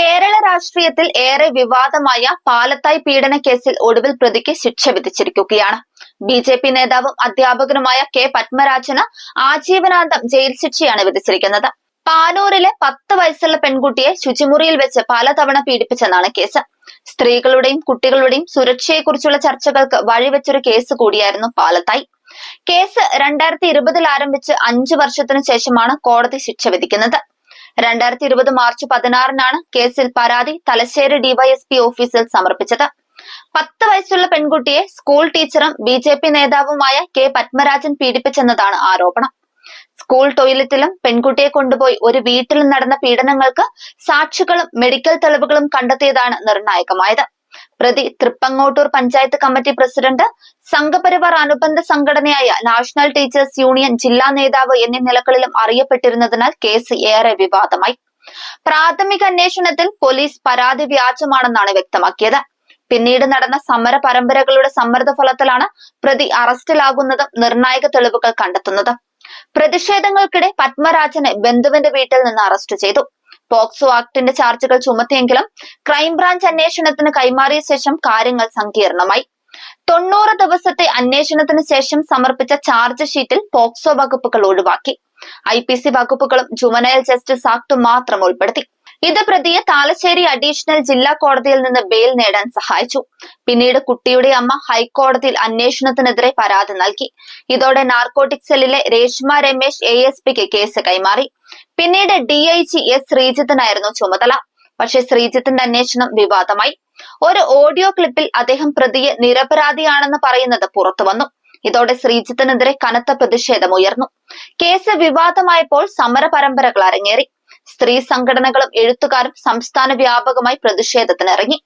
കേരള രാഷ്ട്രീയത്തിൽ ഏറെ വിവാദമായ പാലത്തായി പീഡന കേസിൽ ഒടുവിൽ പ്രതിക്ക് ശിക്ഷ വിധിച്ചിരിക്കുകയാണ്. ബി ജെ പി നേതാവും അധ്യാപകനുമായ കെ പത്മരാജന് ആജീവനാന്തം ജയിൽ ശിക്ഷയാണ് വിധിച്ചിരിക്കുന്നത്. പാനൂരിലെ പത്ത് വയസ്സുള്ള പെൺകുട്ടിയെ ശുചിമുറിയിൽ വെച്ച് പലതവണ പീഡിപ്പിച്ചെന്നാണ് കേസ്. സ്ത്രീകളുടെയും കുട്ടികളുടെയും സുരക്ഷയെക്കുറിച്ചുള്ള ചർച്ചകൾക്ക് വഴിവെച്ചൊരു കേസ് കൂടിയായിരുന്നു പാലത്തായി. കേസ് രണ്ടായിരത്തി ഇരുപതിൽ ആരംഭിച്ച് അഞ്ചു വർഷത്തിനു ശേഷമാണ് കോടതി ശിക്ഷ വിധിക്കുന്നത്. രണ്ടായിരത്തി ഇരുപത് മാർച്ച് പതിനാറിനാണ് കേസിൽ പരാതി തലശ്ശേരി ഡിവൈഎസ്പി ഓഫീസിൽ സമർപ്പിച്ചത്. പത്ത് വയസ്സുള്ള പെൺകുട്ടിയെ സ്കൂൾ ടീച്ചറും ബി ജെ പി നേതാവുമായ കെ പത്മരാജൻ പീഡിപ്പിച്ചെന്നതാണ് ആരോപണം. സ്കൂൾ ടോയ്ലറ്റിലും പെൺകുട്ടിയെ കൊണ്ടുപോയി ഒരു വീട്ടിലും നടന്ന പീഡനങ്ങൾക്ക് സാക്ഷികളും മെഡിക്കൽ തെളിവുകളും കണ്ടെത്തിയതാണ് നിർണായകമായത്. പ്രതി തൃപ്പങ്ങോട്ടൂർ പഞ്ചായത്ത് കമ്മിറ്റി പ്രസിഡന്റ് സംഘപരിവാർ അനുബന്ധ സംഘടനയായ നാഷണൽ ടീച്ചേഴ്സ് യൂണിയൻ ജില്ലാ നേതാവ് എന്നീ നിലകളിലും അറിയപ്പെട്ടിരുന്നതിനാൽ കേസ് ഏറെ വിവാദമായി. പ്രാഥമിക അന്വേഷണത്തിൽ പോലീസ് പരാതി വ്യാജമാണെന്നാണ് വ്യക്തമാക്കിയത്. പിന്നീട് നടന്ന സമര പരമ്പരകളുടെ സമ്മർദ്ദ ഫലത്തിലാണ് പ്രതി അറസ്റ്റിലാകുന്നതും നിർണായക തെളിവുകൾ കണ്ടെത്തുന്നതും. പ്രതിഷേധങ്ങൾക്കിടെ പത്മരാജനെ ബന്ധുവിന്റെ വീട്ടിൽ നിന്ന് അറസ്റ്റ് ചെയ്തു. പോക്സോ ആക്ടിന്റെ ചാർജുകൾ ചുമത്തിയെങ്കിലും ക്രൈംബ്രാഞ്ച് അന്വേഷണത്തിന് കൈമാറിയ ശേഷം കാര്യങ്ങൾ സങ്കീർണമായി. തൊണ്ണൂറ് ദിവസത്തെ അന്വേഷണത്തിന് ശേഷം സമർപ്പിച്ച ചാർജ് ഷീറ്റിൽ പോക്സോ വകുപ്പുകൾ ഒഴിവാക്കി. ഐ പി സി വകുപ്പുകളും ജുവനൈൽ ജസ്റ്റിസ് ആക്ടും മാത്രം ഉൾപ്പെടുത്തി. ഇത് പ്രതിയെ താലശ്ശേരി അഡീഷണൽ ജില്ലാ കോടതിയിൽ നിന്ന് ബെയിൽ നേടാൻ സഹായിച്ചു. പിന്നീട് കുട്ടിയുടെ അമ്മ ഹൈക്കോടതിയിൽ അന്വേഷണത്തിനെതിരെ പരാതി നൽകി. ഇതോടെ നാർക്കോട്ടിക് സെല്ലിലെ രേഷ്മ രമേശ് എ എസ് പിക്ക് കേസ് കൈമാറി. പിന്നീട് ഡി ഐ ജി എസ് ശ്രീജിത്തിനായിരുന്നു ചുമതല. പക്ഷേ ശ്രീജിത്തിന്റെ അന്വേഷണം വിവാദമായി. ഒരു ഓഡിയോ ക്ലിപ്പിൽ അദ്ദേഹം പ്രതിയെ നിരപരാധിയാണെന്ന് പറയുന്നത് പുറത്തു വന്നു. ഇതോടെ ശ്രീജിത്തിനെതിരെ കനത്ത പ്രതിഷേധം ഉയർന്നു. കേസ് വിവാദമായപ്പോൾ സമര പരമ്പരകൾ അരങ്ങേറി. സ്ത്രീ സംഘടനകളും എഴുത്തുകാരും സംസ്ഥാന വ്യാപകമായി പ്രതിഷേധത്തിനിറങ്ങി.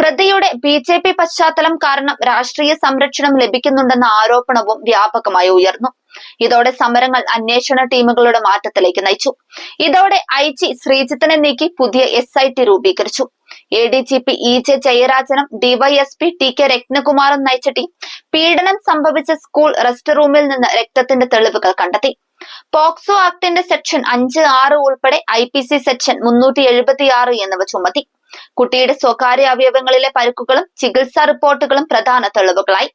പ്രതിയുടെ ബി ജെ പി പശ്ചാത്തലം കാരണം രാഷ്ട്രീയ സംരക്ഷണം ലഭിക്കുന്നുണ്ടെന്ന ആരോപണവും വ്യാപകമായി ഉയർന്നു. ഇതോടെ സമരങ്ങൾ അന്വേഷണ ടീമുകളുടെ മാറ്റത്തിലേക്ക് നയിച്ചു. ഇതോടെ ഐ ജി ശ്രീജിത്തിനെ നീക്കി പുതിയ എസ് ഐ ടി രൂപീകരിച്ചു. A D G P E J ജയരാജനും DYSP T K രത്നകുമാറും നയിച്ച ടീം പീഡനം സംഭവിച്ച സ്കൂൾ റെസ്റ്റ് റൂമിൽ നിന്ന് രക്തത്തിന്റെ തെളിവുകൾ കണ്ടെത്തി. പോക്സോ ആക്ടിന്റെ സെക്ഷൻ അഞ്ച് ആറ് ഉൾപ്പെടെ ഐ പി സി സെക്ഷൻ മുന്നൂറ്റി എഴുപത്തി ആറ് എന്നിവ ചുമത്തി. കുട്ടിയുടെ സ്വകാര്യ അവയവങ്ങളിലെ പരുക്കുകളും ചികിത്സാ റിപ്പോർട്ടുകളും പ്രധാന തെളിവുകളായി.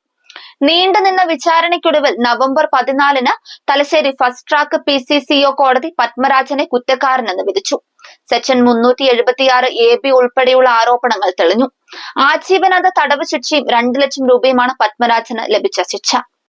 നീണ്ടുനിന്ന വിചാരണയ്ക്കൊടുവിൽ നവംബർ പതിനാലിന് Thalassery fast track P C C O കോടതി പത്മരാജനെ കുറ്റക്കാരനെന്ന് വിധിച്ചു. സെക്ഷൻ മുന്നൂറ്റി എഴുപത്തിയാറ് എ ബി ഉൾപ്പെടെയുള്ള ആരോപണങ്ങൾ തെളിഞ്ഞു. ആജീവനാന്ത തടവ് ശിക്ഷയും രണ്ടു ലക്ഷം രൂപയുമാണ് പത്മരാജന് ലഭിച്ച ശിക്ഷ.